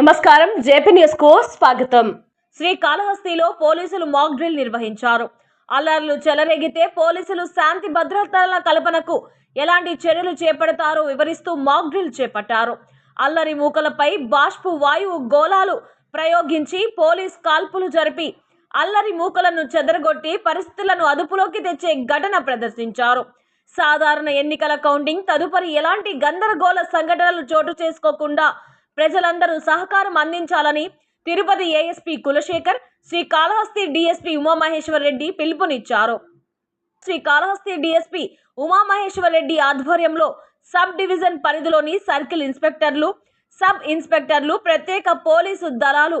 నమస్కారం. జేపీ న్యూస్కు స్వాగతం. శ్రీకాళహస్తిలో పోలీసులు మాక్ డ్రిల్ నిర్వహించారు. అల్లర్లు చెలరేగితే పోలీసులు శాంతి భద్రతల కల్పనకు ఎలాంటి చర్యలు చేపడతారో వివరిస్తూ మాక్ డ్రిల్ చేపట్టారు. అల్లరి మూకలపై బాష్పు వాయువు గోళాలు ప్రయోగించి పోలీస్ కాల్పులు జరిపి అల్లరి మూకలను చెదరగొట్టి పరిస్థితులను అదుపులోకి తెచ్చే ఘటన ప్రదర్శించారు. సాధారణ ఎన్నికల కౌంటింగ్ తదుపరి ఎలాంటి గందరగోళ సంఘటనలు చోటు చేసుకోకుండా ప్రజలందరూ సహకారం అందించాలని తిరుపతి ఏఎస్పీ కులశేఖర్ శ్రీ కాళహస్తి డిఎస్పీ ఉమామహేశ్వర్ రెడ్డి పిలుపునిచ్చారు శ్రీ కాళహస్తి డిఎస్పీ ఉమామహేశ్వర్ రెడ్డి ఆధ్వర్యంలో సబ్ డివిజన్ పరిధిలోని సర్కిల్ ఇన్స్పెక్టర్లు సబ్ ఇన్స్పెక్టర్లు ప్రత్యేక పోలీసు దళాలు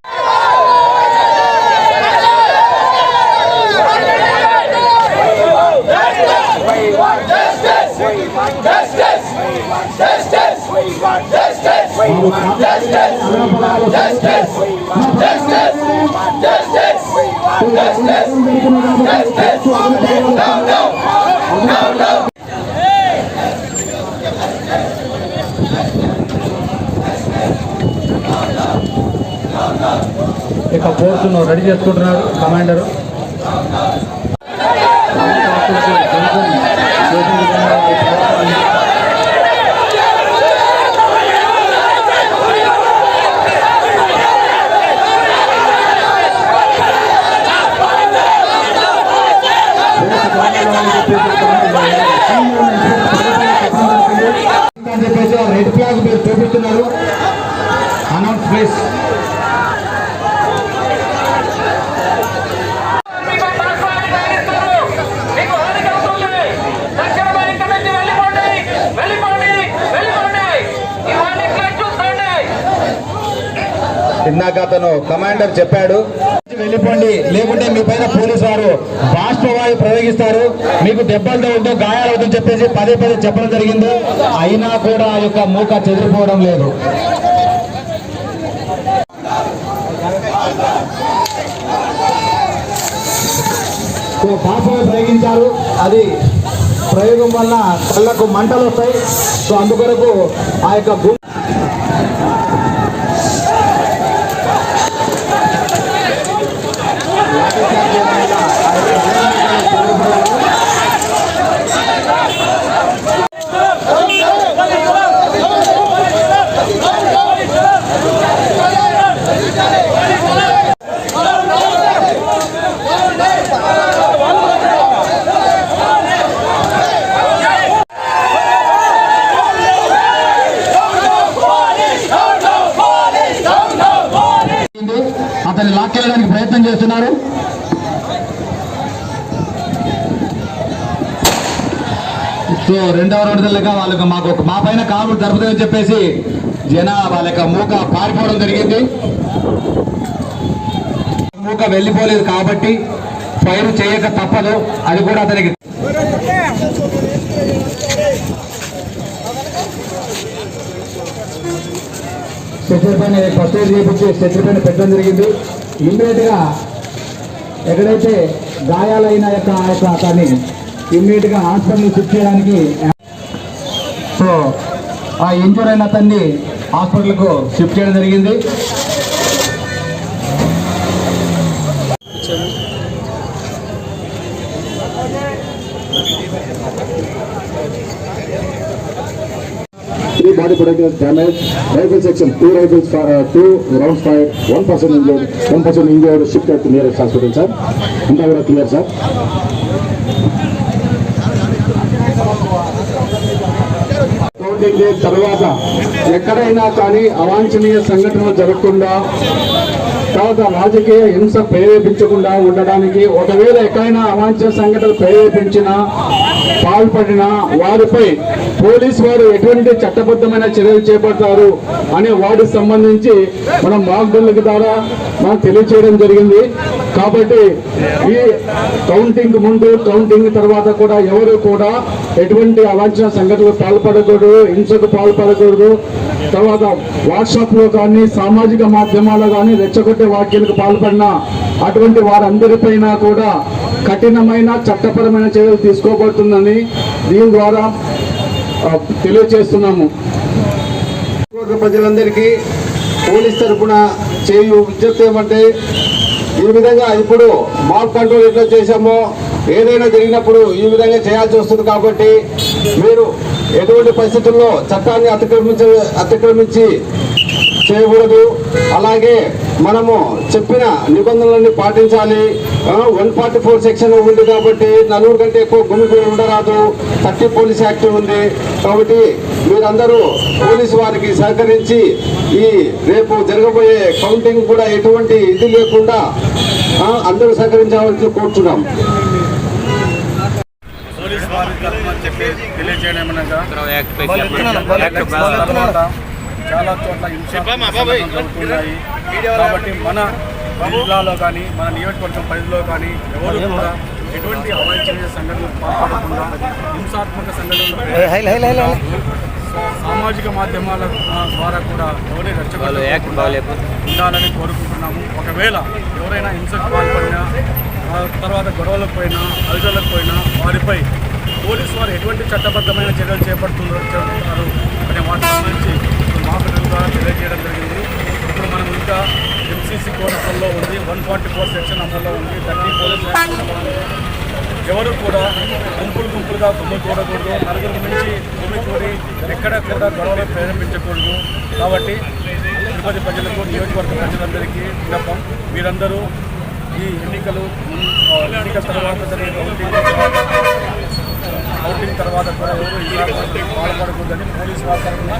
ఇక ఫోర్స్ను రెడీ చేసుకుంటున్నారు కమాండరు అని చెప్పేసి ఆ రెడ్ ఫ్లాగ్ మీరు చూపిస్తున్నారు అనౌన్స్ ప్లీజ్ మీకు హాని కలుగుతుంది తక్షణమే ఇక్కడి నుంచి వెళ్ళిపోండి వెళ్ళిపోండి వెళ్ళిపోండి ఇవన్నీ ఇక్కడ ప్లీజ్. ఇందాక అతను కమాండర్ చెప్పాడు. వెళ్ళిపోండి లేకుంటే మీ పైన పోలీసు వారు బాష్పవాయు ప్రయోగిస్తారు. మీకు దెబ్బలు తగ్గుతూ గాయాలవుతుందని చెప్పేసి పదే పదే చెప్పడం జరిగింది. అయినా కూడా ఆ యొక్క మూక చెదిరిపోవడం లేదు. సో ప్రయోగించారు. అది ప్రయోగం వల్ల కళ్ళకు మంటలు వస్తాయి. సో అందుకొరకు ఆ యొక్క తీసుకెళ్ళడానికి ప్రయత్నం చేస్తున్నారు. సో రెండవ రౌండ్ లేక వాళ్ళకి మాకు మా పైన కాలు జరుపుతుందని చెప్పేసి జన వాళ్ళ యొక్క మూక పారిపోవడం జరిగింది. మూక వెళ్ళిపోలేదు కాబట్టి ఫైర్ చేయక తప్పదు. అది కూడా అతనికి స్ట్రెచర్ పైన ఫస్ట్ ఎయిడ్ చేయించి స్ట్రెచర్ పైన పెట్టడం జరిగింది. ఇమ్మీడియట్గా ఎక్కడైతే గాయాలైన యొక్క ఆ యొక్క అతన్ని ఇమ్మీడియట్గా హాస్పిటల్ షిఫ్ట్ చేయడానికి సో ఆ ఇంజూర్ అయిన అతన్ని హాస్పిటల్కు షిఫ్ట్ చేయడం జరిగింది. Three body protectors damage, Rifle section, two rifles, uh, two rounds fired, one person injured, one person injured, shifted to nearest hospital, sir. అంతా కూడా clear, sir. కౌంటింగ్ తర్వాత ఎక్కడైనా కానీ అవాంఛనీయ సంఘటనలు జరగకుండా తర్వాత రాజకీయ హింస ప్రేరేపించకుండా ఉండడానికి ఒకవేళ ఎక్కడైనా అవాంఛ సంఘటనలు ప్రేరేపించినా పాల్పడిన వారిపై పోలీస్ వారు ఎటువంటి చట్టబద్ధమైన చర్యలు చేపడతారు అనే వాటికి సంబంధించి మనం మాక్ ద్వారా మనం తెలియచేయడం జరిగింది. కాబట్టి ఈ కౌంటింగ్ ముందు కౌంటింగ్ తర్వాత కూడా ఎవరు కూడా ఎటువంటి అవాంఛన సంఘటనలు పాల్పడకూడదు హింసకు పాల్పడకూడదు. తర్వాత వాట్సాప్లో కానీ సామాజిక మాధ్యమాల్లో కానీ రెచ్చగొట్టే వాక్యాలకు పాల్పడిన అటువంటి వారందరిపైన కూడా కఠినమైన చట్టపరమైన చర్యలు తీసుకోబడుతుందని దీని ద్వారా తెలియజేస్తున్నాము ప్రజలందరికీ పోలీస్ తరఫున చేయు విజ్ఞప్తి ఏమంటే ఈ విధంగా ఇప్పుడు మాప్ కంట్రోల్ ఎట్లా చేశామో ఏదైనా జరిగినప్పుడు ఈ విధంగా చేయాల్సి వస్తుంది కాబట్టి మీరు ఎటువంటి పరిస్థితుల్లో చట్టాన్ని అతిక్రమించ అతిక్రమించి చేయకూడదు. అలాగే మనము చెప్పిన నిబంధనలన్నీ పాటించాలి. వన్ ఫార్టీ ఫోర్ సెక్షన్ ఉంది కాబట్టి నలుగురు కంటే ఎక్కువ గుమిగూడి ఉండరాదు. థర్టీ పోలీస్ యాక్ట్ ఉంది కాబట్టి మీరందరూ పోలీసు వారికి సహకరించి ఈ రేపు జరగబోయే కౌంటింగ్ కూడా ఎటువంటి ఇది లేకుండా అందరూ సహకరించవలసి కోరుతున్నాం తరఫున చెప్పి తెలియజేయడం చాలా చోట్ల జరుగుతున్నాయి. కాబట్టి మన జిల్లాలో కానీ మన నియోజకవర్గం పరిధిలో కానీ ఎవరు కూడా ఎటువంటి అవాంఛనీయ సంఘటనలు పాల్పడకుండా హింసాత్మక సంఘటనలు సామాజిక మాధ్యమాల ద్వారా కూడా ఎవరి బాగాలేదు ఉండాలని కోరుకుంటున్నాము. ఒకవేళ ఎవరైనా హింసకు పాల్పడినా తర్వాత గొడవలకు పోయినా అలజలకు పోయినా వారిపై పోలీసు వారు ఎటువంటి చట్టబద్ధమైన చర్యలు చేపడుతున్నారు అనే వాటి గురించి ఇప్పుడు మాకు ద్వారా తెలియజేయడం జరిగింది. ఇప్పుడు మనం ఇంకా ఎంసీసీ కోడ్ అమల్లో ఉంది. వన్ ఫార్టీ ఫోర్ సెక్షన్ అమల్లో ఉంది. థర్టీ పోలీస్ ఎవరు కూడా గుంపులు గుంపులుగా గుమ్మికూడకూడదు నలుగురు మించి గుమ్మికూడి ఎక్కడ కూడా గొడవలు ప్రేరేపించకూడదు కాబట్టి తిరుపతి ప్రజలకు నియోజకవర్గ ప్రజలందరికీ విన్నపం. మీరందరూ ఈ ఎన్నికలు ఎన్నికల తర్వాత జరిగే కౌంటింగ్ తర్వాత కూడా ఎవరు పాల్పడకూడదని పోలీసు వారి తరఫున